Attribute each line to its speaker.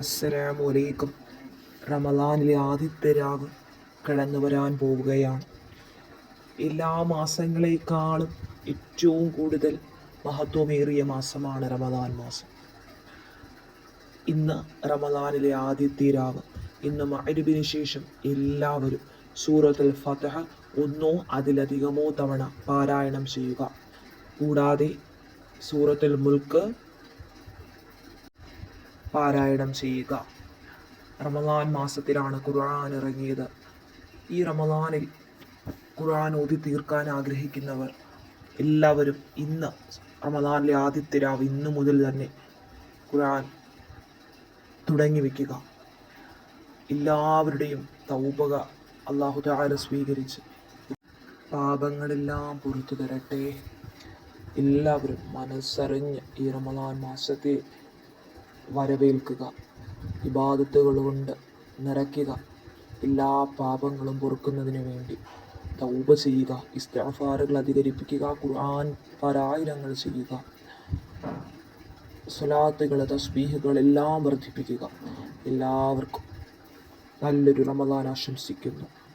Speaker 1: അസ്സലാമു അലൈക്കും. റമദാനിലെ ആദ്യത്തെ രാവ് കടന്നു വരാൻ പോവുകയാണ്. എല്ലാ മാസങ്ങളെക്കാളും ഏറ്റവും കൂടുതൽ മഹത്വമേറിയ മാസമാണ് റമദാൻ മാസം. ഇന്ന് റമദാനിലെ ആദ്യത്തെ രാവ്. ഇന്ന് മഅരിബിന് ശേഷം എല്ലാവരും സൂറത്തുൽ ഫതഹ ഒന്നോ അതിലധികമോ തവണ പാരായണം ചെയ്യുക. കൂടാതെ സൂറത്തുൽ മുൽക്ക് പാരായണം ചെയ്യുക. റമദാൻ മാസത്തിലാണ് ഖുർആൻ ഇറങ്ങിയത്. ഈ റമദാനിൽ ഖുർആൻ ഓതി തീർക്കാൻ ആഗ്രഹിക്കുന്നവർ എല്ലാവരും ഇന്ന് റമദാനിലെ ആദ്യത്തെ രാവ് ഇന്ന് മുതൽ തന്നെ ഖുർആൻ തുടങ്ങി വയ്ക്കുക എല്ലാവരുടെയും തൗബക അള്ളാഹു താല സ്വീകരിച്ച് പാപങ്ങളെല്ലാം പുറത്തു തരട്ടെ. എല്ലാവരും മനസ്സറിഞ്ഞ് ഈ റമദാൻ മാസത്തെ വരവേൽക്കുക. ഇബാദത്തുകൾ കൊണ്ട് നിറയ്ക്കുക. എല്ലാ പാപങ്ങളും പൊറുക്കുന്നതിന് വേണ്ടി തൗബ ചെയ്യുക. ഇസ്തഫാറുകൾ അധികരിപ്പിക്കുക. ഖുർആൻ പാരായണങ്ങൾ ചെയ്യുക. സ്വലാത്തുകൾ തസ്ബീഹുകൾ എല്ലാം വർദ്ധിപ്പിക്കുക. എല്ലാവർക്കും നല്ലൊരു റമദാൻ ആശംസിക്കുന്നു.